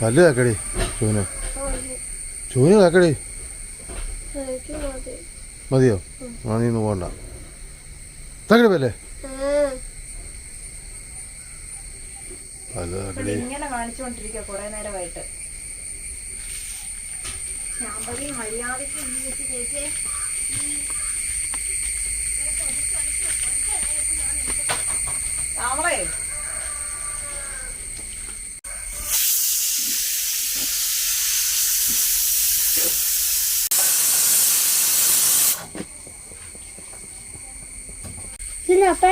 പല്ല് കാക്കടി ചൂന്. ചൂന് മതി മതിയോ? ആ നീ ഒന്ന് പോകണ്ട തക്കടി പല്ലേ. പല്ല് കാക്കടി ഇങ്ങനെ കാണിച്ചുകൊണ്ടിരിക്കുക കുറെ നേരമായിട്ട്. ശാമ്പതി മര്യാദയ്ക്ക് ഇങ്ങോട്ട് ചേച്ചേ താമളേ ഇല്ല അപ്പ.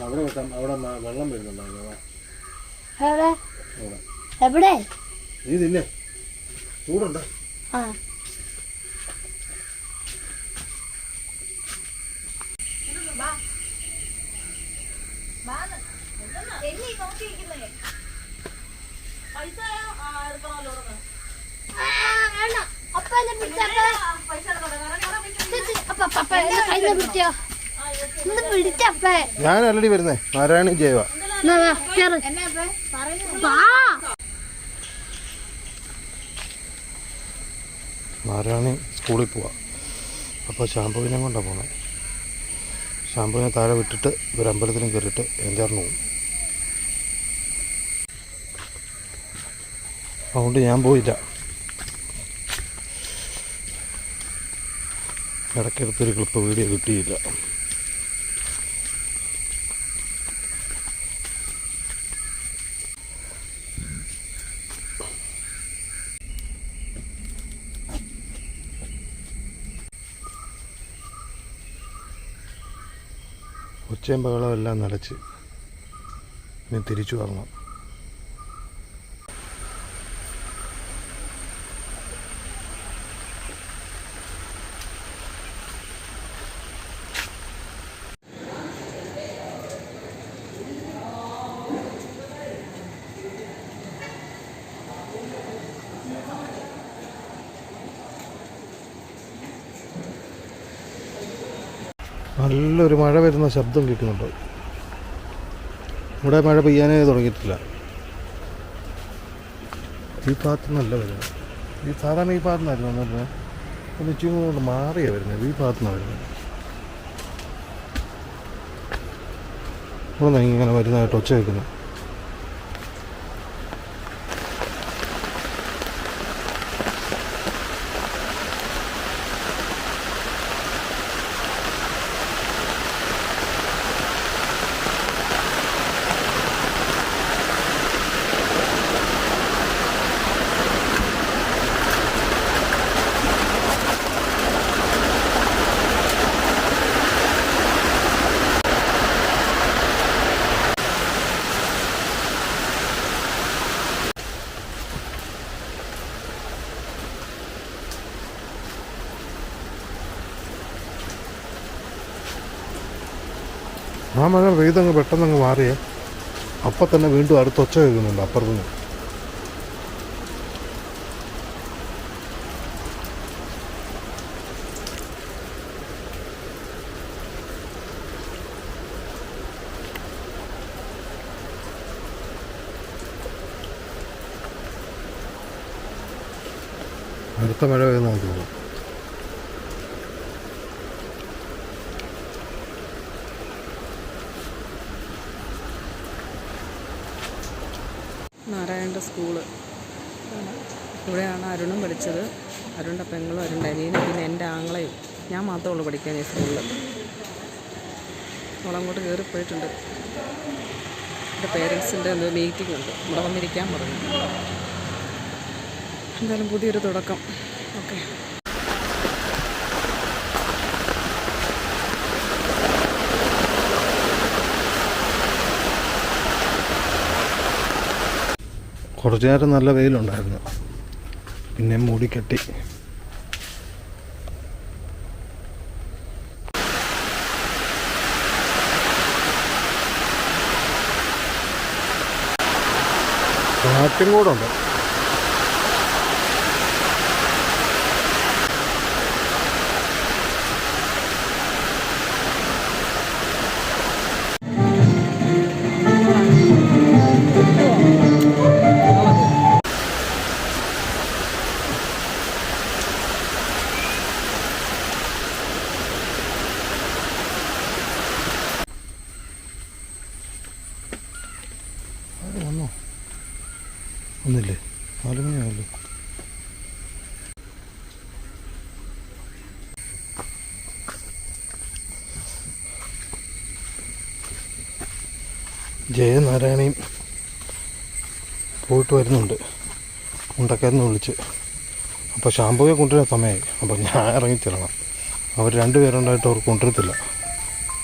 അവിടെ അവിടെ വെള്ളം വരുന്നുണ്ടോ? എവിടെ? ഇതില്ലേ? ചൂടുണ്ട്? ആ, വേണ്ട. അപ്പ എന്നെ പിടിച്ച അപ്പ അപ്പ അപ്പ എന്നെ കയ്യിന്ന് പിടിച്ചോ ഒന്ന് പിടിച്ചപ്പേ ഞാൻ അല്ലടി വരുന്നേ. നാരായണി ജയവ. നാരായണി സ്കൂളിൽ പോവാ. അപ്പോൾ ശാംപുവിനെ കൊണ്ടാണ് പോണത് ശാംപുവിനെ താഴെ വിട്ടിട്ട് ഒരു അമ്പലത്തിലും കയറിയിട്ട് എന്തേറിന് പോകും അതുകൊണ്ട് ഞാൻ പോയില്ല. ഇടയ്ക്കെടുത്തൊരു ക്ലിപ്പ് വീഡിയോ കിട്ടിയില്ല. ഉച്ചയും ബഹളവും എല്ലാം നിലച്ച് ഇനി തിരിച്ചു വരണം. നല്ലൊരു മഴ വരുന്ന ശബ്ദം കേൾക്കുന്നുണ്ട്. ഇവിടെ മഴ പെയ്യാനേ തുടങ്ങിയിട്ടില്ല. ഈ ഭാഗത്ത് നല്ല വരുന്നത് ഈ സാധാരണ ഈ ഭാഗത്തു നിന്നായിരുന്നു വന്നിരുന്നത് ഒന്ന് കൊണ്ട് മാറിയാണ് വരുന്നത്. ഈ ഭാഗത്തു നിന്നാണ് വരുന്നത്. ഇവിടെ നിന്ന് ഇങ്ങനെ വരുന്നതായിട്ട് ഒച്ച കേൾക്കുന്നു. ആ മഴ പെയ്തങ്ങ് പെട്ടെന്നങ്ങ് മാറിയേ അപ്പം തന്നെ വീണ്ടും അടുത്തൊച്ച കേൾക്കുന്നുണ്ട് അപ്പുറത്തുനിന്ന് അടുത്ത മഴ പെയ്യുന്ന തോന്നുന്നു നാരായണന്റെ സ്കൂൾ. ഇവിടെയാണ് അരുണും പഠിച്ചത്. അരുണിന്റെ പെങ്ങളും അരുണിന്റെ അനിയനും പിന്നെ എന്റെ ആങ്ങളയും. ഞാൻ മാത്രമേ ഉള്ളൂ പഠിക്കാൻ ഈ സ്കൂളിൽ. അവളങ്ങോട്ട് കയറിപ്പോയിട്ടുണ്ട് എന്റെ പേരൻസിന്റെ എന്തോ മീറ്റിംഗ് ഉണ്ട്. ഇവിടെ വന്നിരിക്കാൻ പറഞ്ഞു. എന്തായാലും പുതിയൊരു തുടക്കം. ഓക്കെ. കുറച്ചു നേരം നല്ല വെയിലുണ്ടായിരുന്നു. പിന്നെ മൂടിക്കെട്ടി കാറ്റും കൂടെ ഉണ്ട്. മുണ്ടക്കയെന്ന് വിളിച്ച്. അപ്പോൾ ഷാമ്പുവെ കൊണ്ടുവരാൻ സമയമായി. അപ്പോൾ ഞാൻ ഇറങ്ങി ചെല്ലണം. അവർ രണ്ടുപേരുണ്ടായിട്ട് അവർ കൊണ്ടുവരത്തില്ല.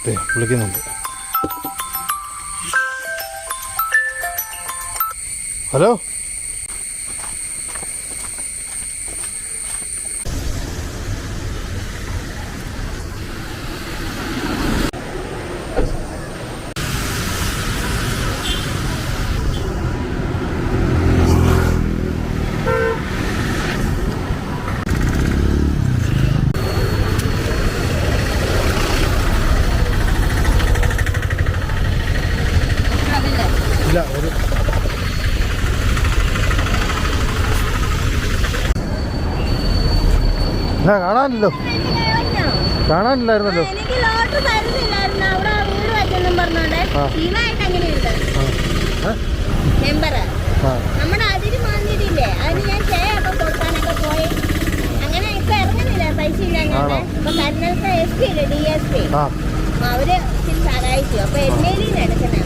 അതെ വിളിക്കുന്നുണ്ട്. ഹലോ ഇല്ല ഒരു എന്നാ കാണാനില്ലല്ലോ കാണാനില്ലായിരുന്നല്ലോ എനിക്ക് ലോട്ട് തരുന്നില്ലായിരുന്നു. അവിടെ വീട് വെച്ചെന്നും പറഞ്ഞോണ്ട് മെമ്പറ് നമ്മുടെ അതിര് അതിന് ഞാൻ കൊടുക്കാനൊക്കെ പോയി. അങ്ങനെ ഇപ്പൊ ഇറങ്ങുന്നില്ല. പൈസ ഇല്ലാഞ്ഞാൽ ആണോ? ഇപ്പൊ കരുനത്തെ എസ് പി ഇല്ലേ? ഡി എസ് പി ആ. അവർ സഹായിച്ചു. അപ്പൊ എന്നേലും എടുക്കണേ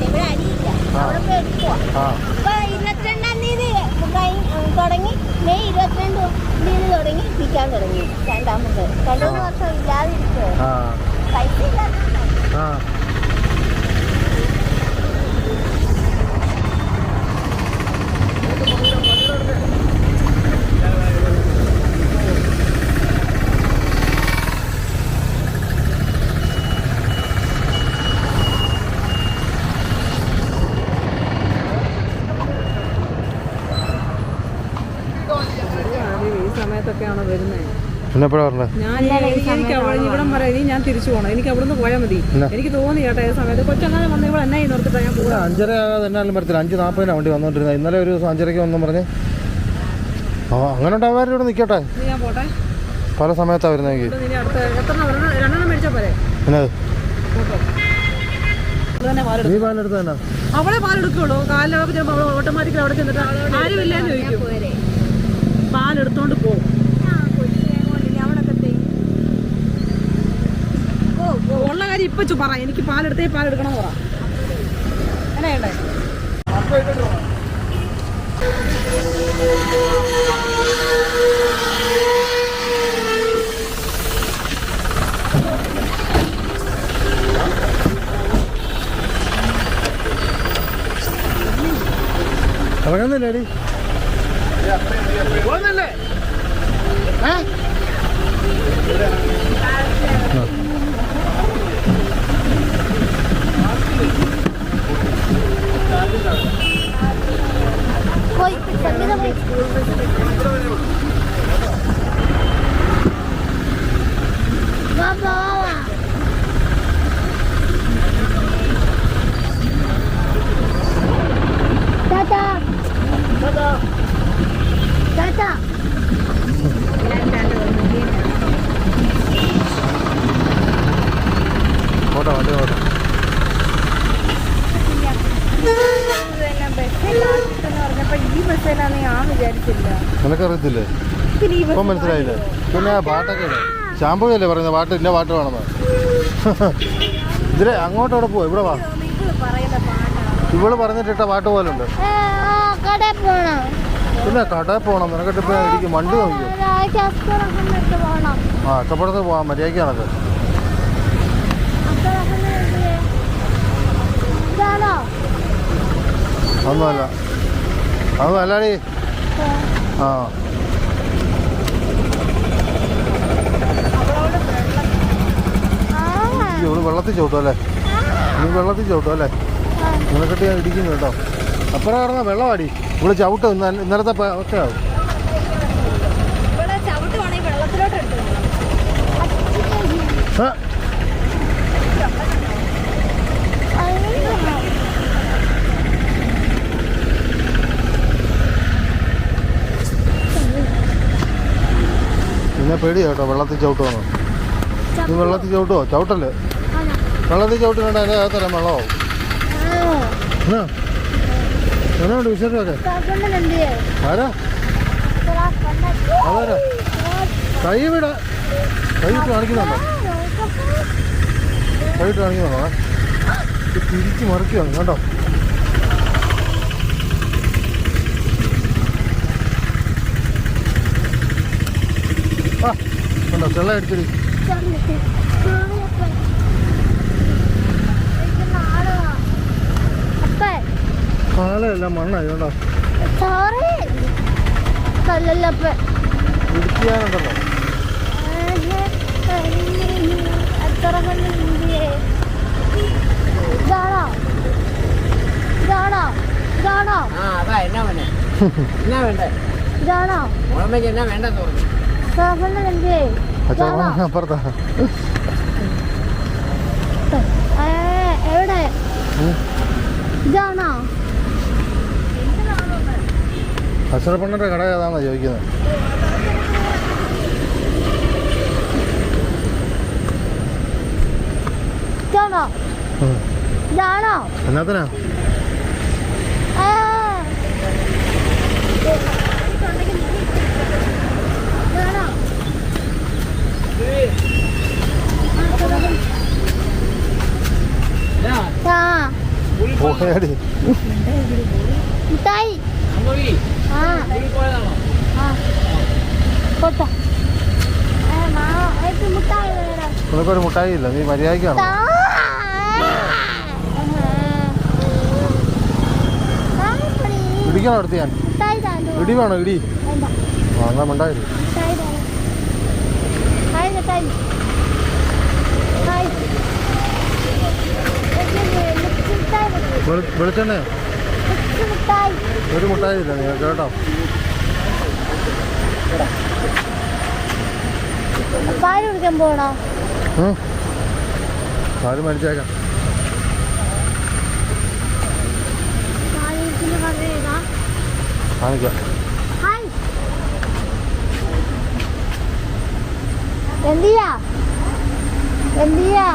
ഇവിടെ അരിയില്ല അവിടെ പോയി എടുക്കുവാ ആ ഇപ്പൊ ഇരുപത്തിരണ്ടാം തീയതി കഴിഞ്ഞ് തുടങ്ങി മെയ് ഇരുപത്തിരണ്ട് തീയതി തുടങ്ങി വിൽക്കാൻ തുടങ്ങി. രണ്ടാമത്. രണ്ടു മൂന്ന് വർഷം ഇല്ലാതിരിക്കുവോ? ആ. പൈസ ഇല്ലാത്ത ഈ സമയത്തൊക്കെയാണോ വരുന്നത് ഞാൻ എനിക്ക് എനിക്ക് അവിടെ ഇവിടം വരെ ഇനി ഞാൻ തിരിച്ചു പോകണം എനിക്ക് അവിടുന്ന് പോയാൽ മതി. എനിക്ക് തോന്നി കേട്ടോ ഈ സമയത്ത്. കൊച്ചങ്ങനെ വന്ന് ഇവിടെ എന്നെ നിർത്തിട്ടാ ഞാൻ ഇവിടെ അഞ്ചര എന്നാലും അഞ്ച് നാൽപ്പതിനാണ് വണ്ടി വന്നുകൊണ്ടിരുന്നത് ഇന്നലെ ഒരു ദിവസം അഞ്ചരയ്ക്ക് വന്നു പറഞ്ഞ്. ആ അങ്ങനെ ഉണ്ടാവാരും ഇവിടെ നിൽക്കട്ടെ ഇനി ഞാൻ പോട്ടെ. പല സമയത്താണ് വരുന്നെങ്കിൽ നീ പാലെടുത്ത് തന്നെ. അവിടെ പാലെടുക്കുള്ളൂ. കാലിലൊക്കെ ചിലപ്പോൾ അവിടെ ഓട്ടോമാറ്റിക്കലി അവിടെ ചെന്നിട്ട് ആരുമില്ലെന്ന് ചോദിക്കും. പാലെടുത്തോണ്ട് പോകും ഉള്ള കാര്യം ഇപ്പൊ ചു പറ. എനിക്ക് പാലെടുത്തേ പാലെടുക്കണം പറ. അങ്ങനെ ഉണ്ടേ ഇറങ്ങുന്നില്ലേടി പോയി സംഗീത പോയി വാ വാ വാ ടാറ്റാ ടാറ്റാ ഓട്ടോ നിനക്കറിയത്തില്ലേ ഇപ്പം മനസ്സിലായില്ലേ പിന്നെ ആ പാട്ടൊക്കെ അല്ലേ പറയുന്നത് പാട്ട് ഇന്ന പാട്ട് വേണമെന്ന് ഇതിലെ അങ്ങോട്ട് അവിടെ പോവാ ഇവിടെ വാ ഇവൾ പറഞ്ഞിട്ടിട്ട പാട്ട് പോലുണ്ട് കടയിൽ പോണം പിന്നെ കടയിൽ പോകണം നിനക്കിട്ട് ഇപ്പം ഇരിക്കും വണ്ടി നോക്കിയോ പോണം ആ അക്കപ്പുറത്ത് പോവാം മര്യാദയ്ക്ക് കണക്ക് അസ്കറൊക്കെ ഇതാണോ അതൊന്നുമല്ല. അത് അല്ലാടി ആ ഇവൾ വെള്ളത്തിൽ ചവിട്ടും അല്ലേ നീ വെള്ളത്തിൽ ചവിട്ടും അല്ലേ നിനക്കിട്ട് ഞാൻ ഇടിക്കുന്നു കേട്ടോ. അപ്പുറം കിടന്ന വെള്ളമാടി ഇവിടെ ചവിട്ടും ഇന്ന- ഇന്നലത്തെ ഒക്കെ ആവും. ആ, നിന്നെ പേടിയാ കേട്ടോ വെള്ളത്തിൽ ചവിട്ടുമെന്ന് നീ വെള്ളത്തിൽ ചവിട്ടുമോ ചവിട്ടല്ലേ? വെള്ളത്തിൽ ചവിട്ടുന്നുണ്ട് അതിന്റെ അകത്തല്ല വെള്ളമാവും. എങ്ങനെയുണ്ട് വിശേഷമൊക്കെ? ആരാ? അതാരാ കൈ വിട. കൈയിട്ട് കാണിക്കുന്നുണ്ടോ? കൈയിട്ട് കാണിക്കുന്നുണ്ടോ? തിരിച്ച് മറിക്കുകയാണ് കേട്ടോ ആ കണ്ടോ ചെള്ള അടിച്ചടി അപ്പേ കാലമെല്ലാം മണ്ണായി കേട്ടോ ഇടിക്കാനുണ്ടല്ലോ അത്ര ഇതാണോ ഇതാണോ ഇതാണോ എന്നാ വേണ്ടേ എന്നാ വേണ്ടേ? ഇതാണോ? ഓർമ്മയ്ക്ക് എന്നാ വേണ്ടെന്ന് പറഞ്ഞു? അപ്പുറത്താ. എവിടെ? ഇതാണോ? കട ഏതാണോ ചോദിക്കുന്നത്. ഇതാണോ. ഇതാണോ? എന്നാത്തിനാ ആ. ഇതാണോ ആ പോയാടി മിഠായി ആ. ആ കൊട്ട നിനക്കൊരു മുട്ടായി ഇല്ല നീ ഞാൻ മിഠായി താണ്ടു. ഇടി വേണോ ഇടി? വേണ്ട. ആ വെളിച്ചെണ്ണ Hi. മിഠായി. ഒരു മുട്ടായി ഇല്ല നിങ്ങൾ കേട്ടോ പാൽ കുടിക്കാൻ പോണോ. പാൽ മരിച്ചേക്കാം കാണിക്കാം എന്തിയാ? എന്തിയാ?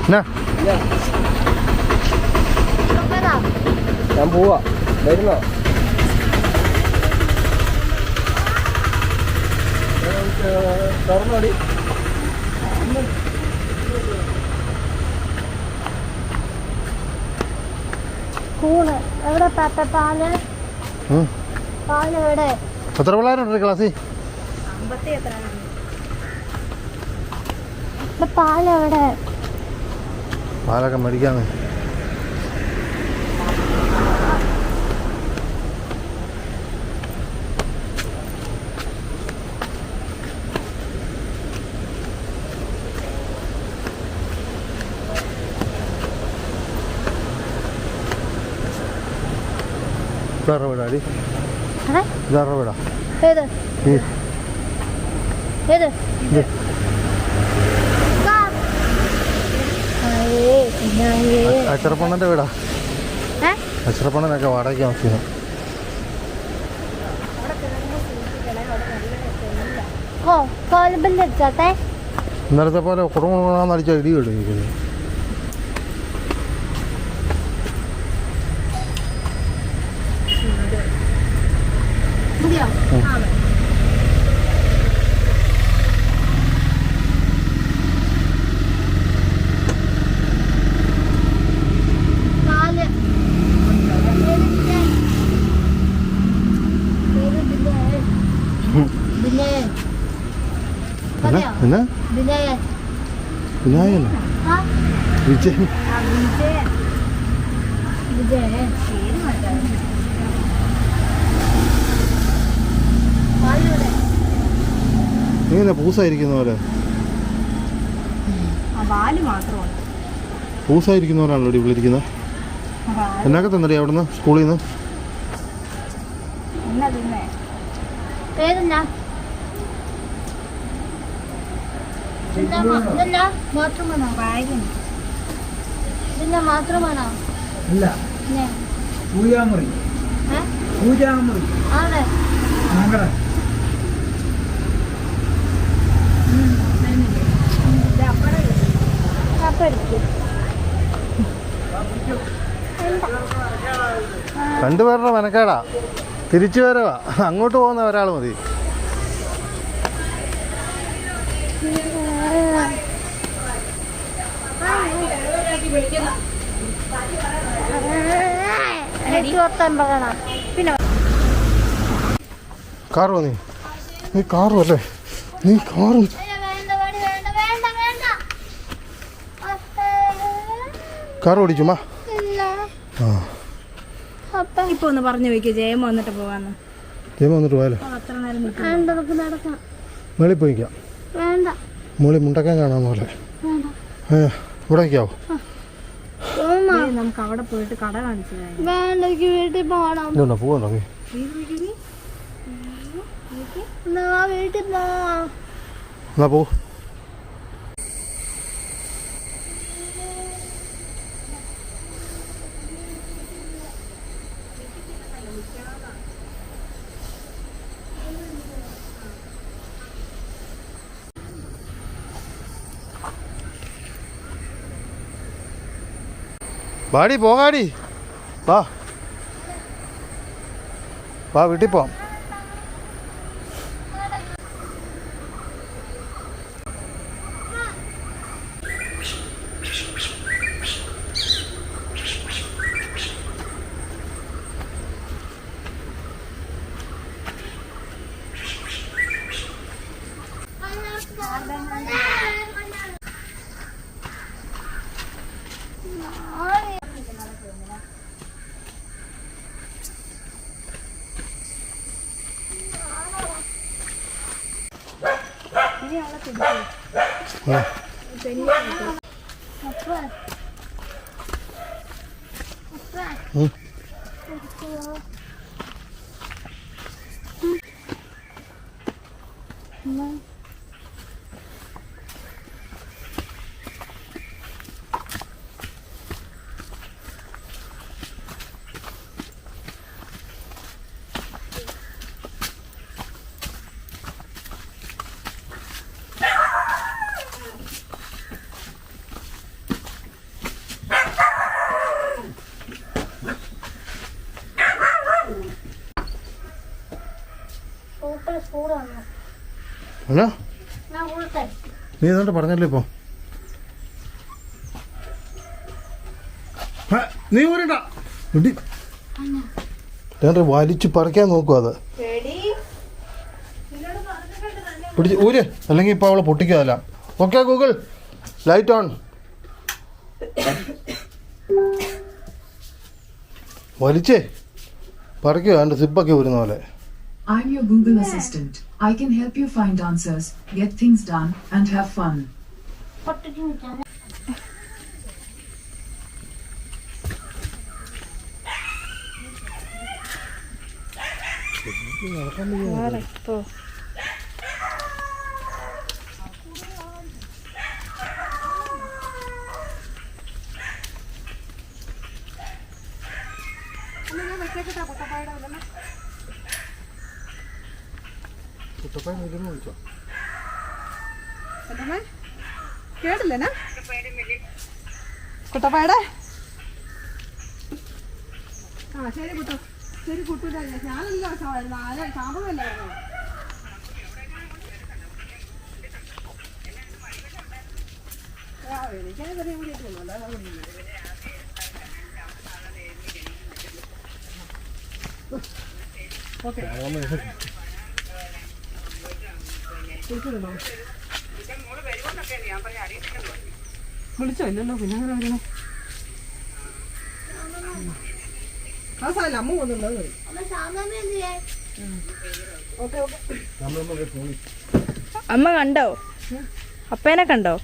എന്നാ ഞാൻ പോവാ. വരുന്നോ? തുറന്നോടി കൂണ് എവിടെ പാപ്പ പാൽ ഉം. പാൽ എവിടെ എത്ര പിള്ളേരുണ്ട് ക്ലാസ്സിൽ? പാലൊക്കെ മേടിക്കാന്ന്. ഇതാരുടെ വീടാ അടി? ഇതാരുടെ വീടാ? ഏത്? ഏത്. അച്ചറപ്പണ്ണന്റെ വീടാ? അച്ചറപ്പണ്ണനൊക്കെ വാടകയ്ക്ക് താമസിക്കുന്നു. ഓ കോലബിന്റെ എടുത്തോട്ടെ ഇന്നലത്തെ പോലെ കുടുംബം അടിച്ചാൽ ഇടി കിട്ടും മതിയോ ഉം. ആ, മതി. പാൽ ഏത് പിന്നെ? ഏത് പിന്നെ? പിന്നെ എന്നാ മതിയോ? എന്നാ പിന്നെ വിനായകൻ. വിജയൻ. വിജയൻ. വിജയൻ. പാലിവിടെ നീ എന്നാ പൂസായിരിക്കുന്ന പോലെ. ആ പാൽ മാത്രമുണ്ട്. പൂസായിരിക്കുന്ന പോലാണല്ലോ ഇവിടെ ഇരിക്കുന്നത് എന്നൊക്കെ തന്നടി അവിടുന്ന്? സ്കൂളിൽ നിന്ന്? രണ്ടുപേരുടെ മെനക്കേടാ. തിരിച്ചു വരവാ. അങ്ങോട്ട് പോകുന്ന ഒരാൾ മതി എനിക്ക് ഓർത്താൻ പറയണം പിന്നെ കാറോ നീ നീ കാറും അല്ലേ? നീ കാറും കാർ ഓടിക്കുമാ ആ. ഇപ്പൊ ഒന്ന് പറഞ്ഞു വെക്കുക ജയം വന്നിട്ട് പോവാന്ന്. ജയമ വന്നിട്ട് പോയാലോ? മേളിൽ പോയിക്കാം മുകളിൽ മുണ്ടക്കാൻ കാണാൻ പോലെ. ഇവിടെ വയ്ക്കാവോ ഉമ്മ, നമുക്ക് അവിടെ പോയിട്ട് കട കാണിച്ചു വീട്ടിൽ എന്നാ വീട്ടിൽ പോ. വാടി പോകാടി. വാ. വാ വീട്ടിൽ പോവാം. ആ അപ്പൊ ഉം. കൊടുത്തേ നീ എന്നിട്ട് പറഞ്ഞല്ലോ ഇപ്പോ? നീ ഊരണ്ട. ഇടി ഞാൻ വലിച്ചു പറിക്കാൻ നോക്കുക അത്. പിടിച്ച് ഊര്. അല്ലെങ്കിൽ ഇപ്പൊ അവളെ പൊട്ടിക്കാതല്ല. ഓക്കെ ഗൂഗിൾ ലൈറ്റ് ഓൺ വലിച്ചേ. പറിക്കുക എന്റെ സിപ്പൊക്കെ ഊരുന്ന പോലെ. I'm your Google yeah. Assistant. I can help you find answers, get things done, and have fun. What did you do? Correcto. Ano na. പൊട്ടിച്ച് നിൽക്കാൻ വിളിച്ചോ കേട്ടില്ലേനാ കുട്ടപ്പായുടെ ആ ശരി കുട്ടു ശരി കുട്ടൂല ഞാനല്ല ശാപമല്ല പറഞ്ഞത് ആ, എനിക്കത് ചെറിയ കൂടിയിട്ടൊന്നും അല്ല ഓക്കെ വിളിച്ചോ ഇല്ലല്ലോ പിന്നെ അങ്ങനെ വരുന്നു? ആ സാല അമ്മ പോകുന്നുണ്ടോ അമ്മ കണ്ടോ? അപ്പേനെ കണ്ടോ.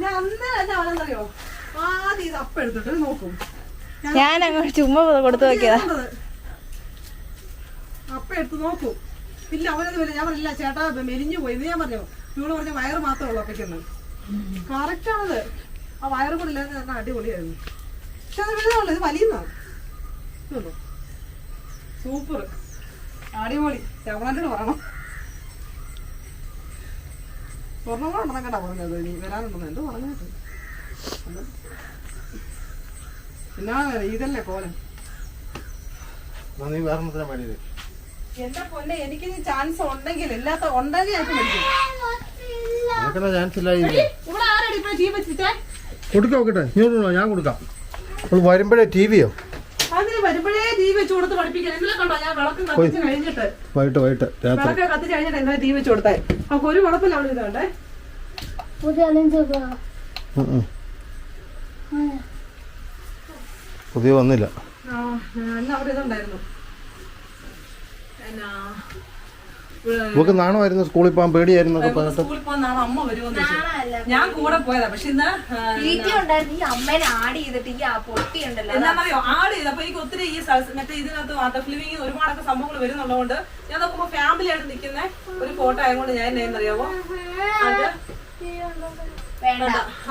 ഞാൻ ആദ്യം ഇത് അപ്പം എടുത്തിട്ട് നോക്കും. ഞാൻ അങ്ങോട്ട് ചുമ്മാ കൊടുത്തു നോക്കിയതാ. അപ്പം എടുത്ത് നോക്കൂ. ഇല്ല അവനത് വരില്ല ഞാൻ പറഞ്ഞില്ല ചേട്ടാ മെലിഞ്ഞു പോയി. ഇത് ഞാൻ പറഞ്ഞു? ഇവിടെ പറഞ്ഞ വയറ് മാത്രമേ ഉള്ളൂ അപ്പയ്ക്കൊന്ന്. കറക്റ്റാണത് ആ വയറ് കൂടെ ഇല്ലാതെ തന്നെ അടിപൊളിയായിരുന്നു. പക്ഷെ അത് വലുതാണല്ലോ ഇത് വലിയതാണ് സൂപ്പർ അടിപൊളി. ചവളന്റെ പറയണം സ്വർണം കൂടെ പറഞ്ഞത്. ഇനി വരാനുണ്ടെന്ന് എന്തോ പറഞ്ഞു പിന്നെ ഇതല്ലേ കോലം? നന്ദി വേറെ മാത്രമേ വേണ്ടിയത് എന്റെ പൊന്നെ എനിക്ക് ചാൻസ് ഉണ്ടെങ്കിൽ ഇല്ലാത്ത ഉണ്ടെങ്കിൽ എനിക്ക് ചാൻസ് ഇല്ലായിരിക്കും കൊടുക്കാം നോക്കട്ടെ. ഇങ്ങോട്ട് ഞാൻ കൊടുക്കാം. അവൾ വരുമ്പോഴേ ടി വിയോ വൈകിട്ട് വൈകിട്ട്. രാത്രി. കത്തിച്ച് കഴിഞ്ഞിട്ട് ടീ വെച്ച് അപ്പൊ ഒരു കുഴപ്പമില്ല അവിടെ ഇതുണ്ടേ പുതിയ വന്നില്ല. അവിടെ ഇതുണ്ടായിരുന്നു. നമുക്ക് നാണമായിരുന്നു സ്കൂളിൽ പോകാൻ പേടിയായിരുന്നു സ്കൂളിൽ പോകുന്ന അമ്മ വരുമെന്ന് ഞാൻ കൂടെ പോയതാ പക്ഷെ ഇന്ന് ഈ അമ്മേനെ ആഡ് ചെയ്തിട്ട് ഈ ആ പൊട്ടി ഉണ്ടല്ലോ. എന്താണെന്നറിയോ ആഡ് ചെയ്ത് അപ്പൊ എനിക്ക് ഒത്തിരി ഈ മറ്റേ ഇതിനകത്ത് വാട്ടർ ഫിലിമിങ് ഒരുപാടൊക്കെ സംഭവങ്ങൾ വരുന്നുള്ളതുകൊണ്ട് ഞാൻ നോക്കുമ്പോ ഫാമിലി ആയിട്ട് നിൽക്കുന്ന ഒരു ഫോട്ടോ ആയതുകൊണ്ട് ഞാൻ എന്നറിയാവോ അത്.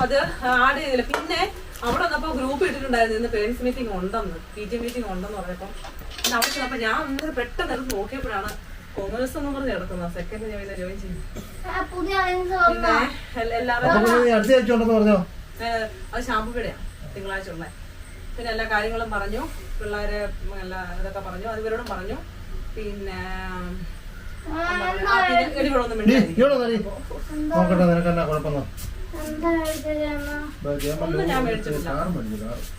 അത് ആഡ് ചെയ്തില്ല. പിന്നെ അവിടെ വന്നപ്പോ ഗ്രൂപ്പ് ഇട്ടിട്ടുണ്ടായിരുന്നു ഇന്ന് പേരൻസ് മീറ്റിംഗ് ഉണ്ടെന്ന് പി ജി മീറ്റിംഗ് ഉണ്ടെന്ന് പറഞ്ഞപ്പോ. പിന്നെ അവിടെ ചെന്നപ്പോ ഞാൻ അന്നേരം പെട്ടെന്ന് എടുത്ത് നോക്കിയപ്പോഴാണ് കോമേഴ്സ് എന്ന് പറഞ്ഞ് കിടക്കുന്നത് സെക്കൻഡ് ഞാൻ പിന്നെ ജോയിൻ പിന്നെ എല്ലാവരും ഏഹ് അത് ശാമ്പുപിടയാ തിങ്കളാഴ്ച ഉള്ള. പിന്നെ എല്ലാ കാര്യങ്ങളും പറഞ്ഞു. പിള്ളേരെ എല്ലാ ഇതൊക്കെ പറഞ്ഞു. അത് ഇവരോടും പറഞ്ഞു. പിന്നെ ഇവിടെ ഒന്നും. നിനക്കെന്നാ വന്നേ. നോക്കട്ടെ നിനക്ക് എന്നാ കുഴപ്പം എന്താ കഴിച്ചത് ഒന്നും ഞാൻ മേടിച്ചിട്ടില്ല.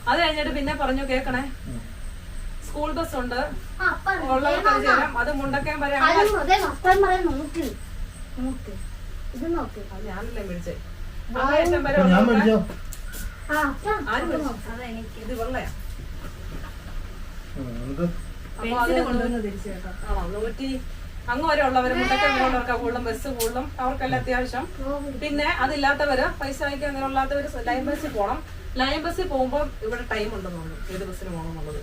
അത് കഴിഞ്ഞിട്ട് പിന്നെ പറഞ്ഞു കേക്കണേ. സ്കൂൾ ബസ് ഉണ്ട്. ഉള്ളവർക്ക് അത് ചേരാം അത് മുണ്ടക്കാൻ പറയാം അതെ മൊത്തം പറയാൻ നോക്ക്. നോക്ക്. ഇത് നോക്ക്. ഞാനല്ലേ മേടിച്ചേ. വരെ ഉള്ളവർക്ക് ആരും ഇത് വെള്ളയാ. അപ്പൊ ആണോ നൂറ്റി അങ്ങ് വരെ ഉള്ളവര് മുണ്ടക്കൻ വരെ ഉള്ളവർക്ക് കൂടുതലും ബസ് കൂടുതലും അവർക്കെല്ലാം അത്യാവശ്യം. പിന്നെ അതില്ലാത്തവര് പൈസ അയക്കാൻ അങ്ങനെയുള്ളവര് ലൈൻ ബസ്സിൽ പോകണം ലൈൻ ബസ്സിൽ പോകുമ്പോൾ ഇവിടെ ടൈം ഉണ്ടെന്ന് ഏത് ബസ്സിന് പോകണം എന്നുള്ളത്.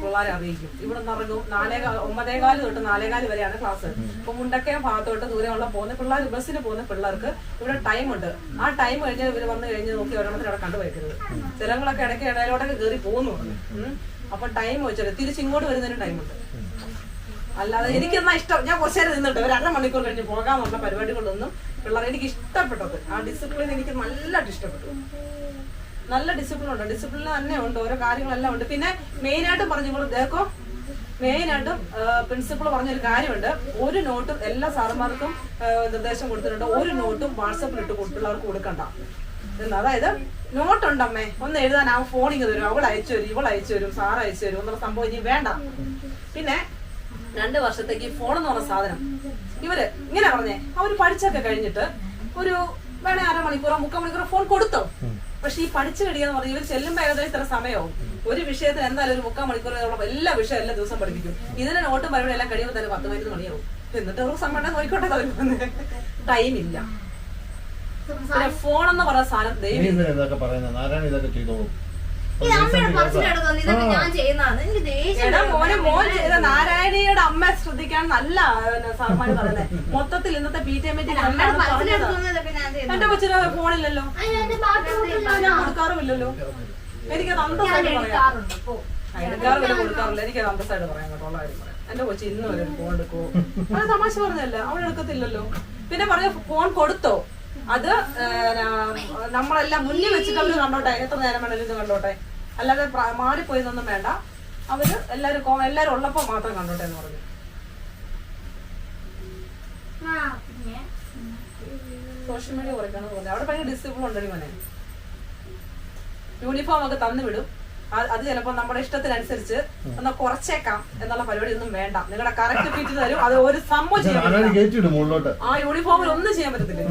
പിള്ളേരെ അറിയിക്കും. ഇവിടെ നിന്ന് ഇറങ്ങും. നാലേകാൽ ഒമ്പതേകാൽ തൊട്ട് നാലേകാൽ വരെയാണ് ക്ലാസ് അപ്പൊ മുണ്ടക്കയം ഭാഗത്തോട്ട് ദൂരെയുള്ള പോകുന്ന പിള്ളേർ ബസ്സിന് പോകുന്ന പിള്ളേർക്ക് ഇവിടെ ടൈം ഉണ്ട്. ആ ടൈം കഴിഞ്ഞ് ഇവർ വന്ന് കഴിഞ്ഞ് നോക്കി ഒരെണ്ണത്തിന് അവിടെ കണ്ടുപോയിക്കരുത്. ചിലങ്ങളൊക്കെ ഇടയ്ക്ക് ഇടയിലോട്ടൊക്കെ കയറി പോകുന്നു. അപ്പൊ ടൈം വെച്ചിട്ട് തിരിച്ചിങ്ങോട്ട് വരുന്നതിന് ടൈമുണ്ട് അല്ലാതെ എനിക്കെന്നാ ഇഷ്ടം? ഞാൻ കുറച്ചു നേരം നിന്നിട്ട് ഒരു അരമണിക്കൂർ കഴിഞ്ഞ് പോകാമെന്നുള്ള പരിപാടികളൊന്നും പിള്ളേർ എനിക്ക് ഇഷ്ടപ്പെട്ടത് ആ ഡിസിപ്ലിൻ എനിക്ക് നല്ലതായിട്ട് ഇഷ്ടപ്പെട്ടു. നല്ല ഡിസിപ്ലിൻ ഉണ്ട്. ഡിസിപ്ലിൻ തന്നെ ഉണ്ട്. ഓരോ കാര്യങ്ങളെല്ലാം ഉണ്ട്. പിന്നെ മെയിൻ ആയിട്ട് പറഞ്ഞു ദേക്കോ മെയിൻ ആയിട്ടും പ്രിൻസിപ്പൾ പറഞ്ഞൊരു കാര്യമുണ്ട്. ഒരു നോട്ടും എല്ലാ സാറന്മാർക്കും നിർദ്ദേശം കൊടുത്തിട്ടുണ്ട്. ഒരു നോട്ടും വാട്സപ്പിൽ ഇട്ട് പിള്ളേർക്ക് കൊടുക്കണ്ട. എന്ന്. അതായത് നോട്ടുണ്ടമ്മേ ഒന്ന് എഴുതാൻ ആ ഫോണിങ് തരും. അവൾ അയച്ചു തരും ഇവൾ അയച്ചു തരും സാർ അയച്ചു തരും എന്നുള്ള സംഭവം ഇനി വേണ്ട. പിന്നെ രണ്ട് വർഷത്തേക്ക് ഈ ഫോൺ എന്ന് പറഞ്ഞ സാധനം. ഇവർ ഇങ്ങനെ പറഞ്ഞേ അവർ പഠിച്ചൊക്കെ കഴിഞ്ഞിട്ട് ഒരു വേണേ അരമണിക്കൂറോ മുക്കാൽ മണിക്കൂറോ ഫോൺ കൊടുത്തോ പക്ഷെ ഈ പഠിച്ചു കഴിയാന്ന് പറഞ്ഞാൽ ഇവർ ചെല്ലുമ്പോ ഏകദേശം ഇത്ര സമയവും. ഒരു വിഷയത്തിന് എന്തായാലും ഒരു മുക്കാൽ മണിക്കൂർ എല്ലാ വിഷയം എല്ലാ ദിവസം പഠിപ്പിക്കും. ഇതിനെ നോട്ടും പരിപാടി എല്ലാം കഴിയുമ്പോൾ തന്നെ പത്ത് പതിനൊന്ന് മണിയാവും. എന്നിട്ട് അവർക്ക് സമയം നോക്കിക്കോട്ടെ ടൈം ഇല്ല. ഫോൺ എന്ന് പറയുന്ന സാധനം ദൈവം ഇതൊക്കെ പറയുന്നത് നാരായണ ഇതൊക്കെ ചെയ്തോളും. നാരായണിയുടെ അമ്മ ശ്രദ്ധിക്കാൻ നല്ല സാർമാര് പറയുന്നത് മൊത്തത്തിൽ ഇന്നത്തെ പി ടി എം എന്റെ കൊച്ചിന് ഫോണില്ലല്ലോ. ഞാൻ കൊടുക്കാറുമില്ലല്ലോ എനിക്കത് അന്തസ്സായിട്ട് പറയാം. എടുക്കാറുണ്ട്. പോ. ആ, എടുക്കാറില്ല കൊടുക്കാറില്ല എനിക്കത് അന്തസ്സായിട്ട് പറയാം കേട്ടോ ഉള്ള കാര്യം പറയാം. എന്റെ കൊച്ചി ഇന്ന് വരെ ഫോൺ എടുക്കോ അത് തമാശ പറഞ്ഞല്ല അവൾ എടുക്കത്തില്ലല്ലോ. പിന്നെ പറഞ്ഞ ഫോൺ കൊടുത്തോ? അത് നമ്മളെല്ലാം മുന്നിൽ വെച്ചിട്ട് അവർ കണ്ടോട്ടെ? എത്ര നേരം വേണമെങ്കിലും ഇത് കണ്ടോട്ടെ? അല്ലാതെ മാറിപ്പോയതൊന്നും വേണ്ട. അവർ എല്ലാരും എല്ലാരും ഉള്ളപ്പോ മാത്രം കണ്ടോട്ടെ എന്ന് പറഞ്ഞു. സോഷ്യൽ മീഡിയ കുറയ്ക്കണം തോന്നി അവിടെ ഭയങ്കര ഡിസിപ്ലിൻ ഉണ്ടടി മോനെ. യൂണിഫോം ഒക്കെ തന്നു വിടും. ആ- അത് ചിലപ്പോ നമ്മുടെ ഇഷ്ടത്തിനനുസരിച്ച് എന്നാ കുറച്ചേക്കാം എന്നുള്ള പരിപാടി ഒന്നും വേണ്ട. നിങ്ങളുടെ കറക്റ്റ് ഫിറ്റ് തരും. അത് ഒരു സംഭവം ചെയ്യാൻ. ആ യൂണിഫോമിൽ ഒന്നും ചെയ്യാൻ പറ്റത്തില്ല.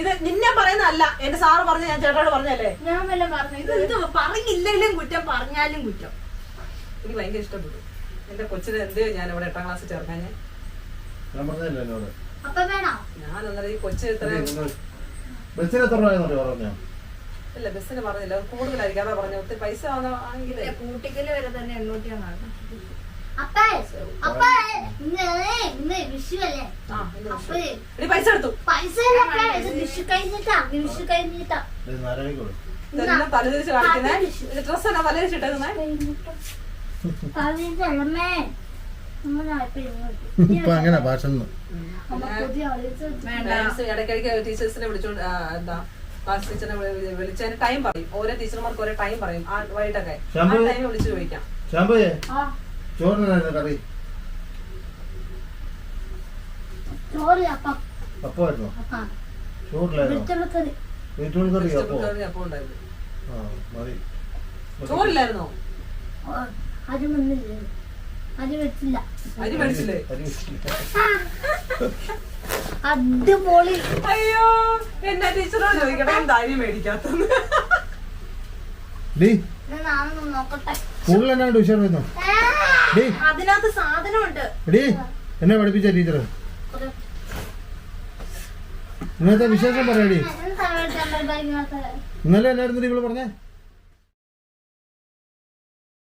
ഇത് നിന്നെ പറയുന്നതല്ല. എന്റെ സാറ് പറഞ്ഞ ഞാൻ ചേട്ടനോട് പറഞ്ഞല്ലേ ഞാൻ വല്ല പറഞ്ഞു. ഇത് പറഞ്ഞില്ലെങ്കിലും കുറ്റം പറഞ്ഞാലും കുറ്റം. എനിക്ക് ഭയങ്കര ഇഷ്ടപ്പെട്ടു. എന്റെ കൊച്ചിനെ എന്ത് ഞാൻ ഇവിടെ എട്ടാം ക്ലാസ് ചേർക്കാൻ ഞാൻ ഞാൻ പറഞ്ഞില്ല എന്നോട്? അപ്പൊ വേണോ? ഞാൻ അന്നേരം ഈ കൊച്ചു ഇത്ര ബസ്സിന് എത്ര രൂപയെന്നറിയോ പറഞ്ഞോ? ഇല്ല ബസ്സിന് പറഞ്ഞില്ല. കൂടുതലായിരിക്കും. അതാ പറഞ്ഞു ഒത്തിരി പൈസ ആണെങ്കിലേ കൂട്ടിക്കൽ വരെ തന്നെ എണ്ണൂറ്റി അപ്പേ അപ്പേ ഇന്ന് ഇന്ന് വിഷു അല്ലേ? ആ എന്ത് വിഷയം? അപ്പേ എടി പൈസ എടുത്തു പൈസ വിഷു കഴിഞ്ഞിട്ടാ വിഷു കഴിഞ്ഞിട്ടാ. തലതിരിച്ച് കാണിക്കുന്നേ. ഡ്രസ് എന്നാ തലതിരിച്ചിട്ടേക്കുന്നേ ഇപ്പൊ അങ്ങനെ ഭാഷ ഇടയ്ക്കിടയ്ക്ക് ടീച്ചേഴ്സിനെ വിളിച്ചോണ്ട് എന്താ ക്ലാസ് ടീച്ചറിനെ വിളിച്ചതിന് ടൈം പറയും. ഓരോ ടീച്ചർമാർക്ക് ഓരോ ടൈം പറയും. ആ വൈകിട്ടൊക്കെ. ആ ടൈം വിളിച്ച് ചോദിക്കാം. ആ. ചോറിനായിരുന്നു കറി. ചോറ് അപ്പം. അപ്പമായിരുന്നോ? അപ്പം. ചോറിലായിരുന്നോ? വീട്ടുകൾ കറി. അപ്പോ? ആ മതി. ചോറില്ലായിരുന്നോ? അത് വന്നില്ല? അത് വെച്ചില്ല. അരി മേടിച്ചില്ലേ? അരി വെച്ചില്ല. അടിപൊളി. അയ്യോ എന്നാ ടീച്ചറോട് ചോദിക്കട്ടെ എന്താ അരി മേടിക്കാത്ത നോക്കട്ടെ. സ്കൂളിൽ എന്നാ ട്യൂഷൻ വരുന്നു ഡീ. അതിനകത്ത് സാധനമുണ്ട്. ഡീ എന്നെ പഠിപ്പിച്ച ടീച്ചർ. ഇന്നത്തെ വിശേഷം പറയാടി ഇന്നലെ എന്നായിരുന്നു നിങ്ങൾ പറഞ്ഞേ?